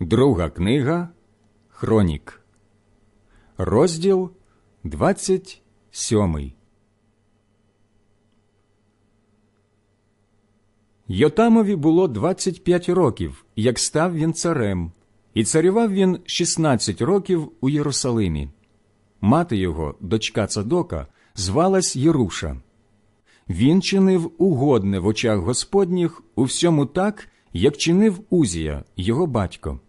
Друга книга Хронік, розділ 27. Йотамові було 25 років, як став він царем, і царював він 16 років у Єрусалимі. Мати його, дочка Цадока, звалась Єруша. Він чинив угодне в очах Господніх у всьому так, як чинив Узія, його батько.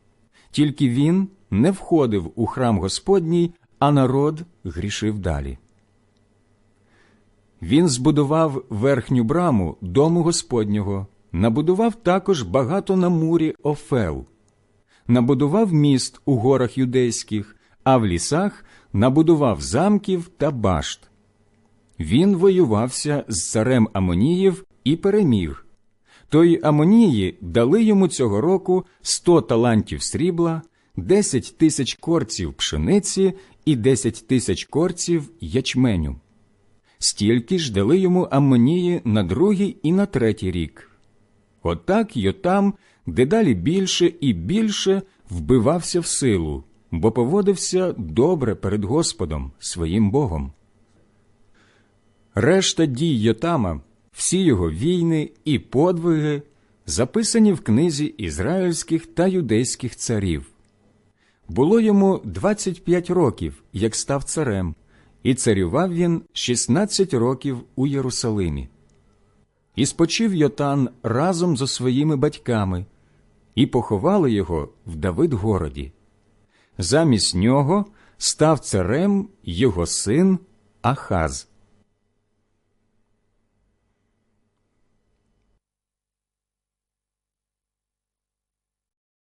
Тільки він не входив у храм Господній, а народ грішив далі. Він збудував верхню браму дому Господнього, набудував також багато на мурі Офел, набудував міст у горах юдейських, а в лісах набудував замків та башт. Він воювався з царем Амоніїв і переміг. Тої Амонії дали йому цього року сто талантів срібла, десять тисяч корців пшениці і десять тисяч корців ячменю. Стільки ж дали йому Амонії на другий і на третій рік. Отак Йотам дедалі більше і більше вбивався в силу, бо поводився добре перед Господом своїм Богом. Решта дій Йотама, всі його війни і подвиги записані в книзі ізраїльських та юдейських царів. Було йому 25 років, як став царем, і царював він 16 років у Єрусалимі. І спочив Йотан разом зо своїми батьками, і поховали його в Давидгороді. Замість нього став царем його син Ахаз.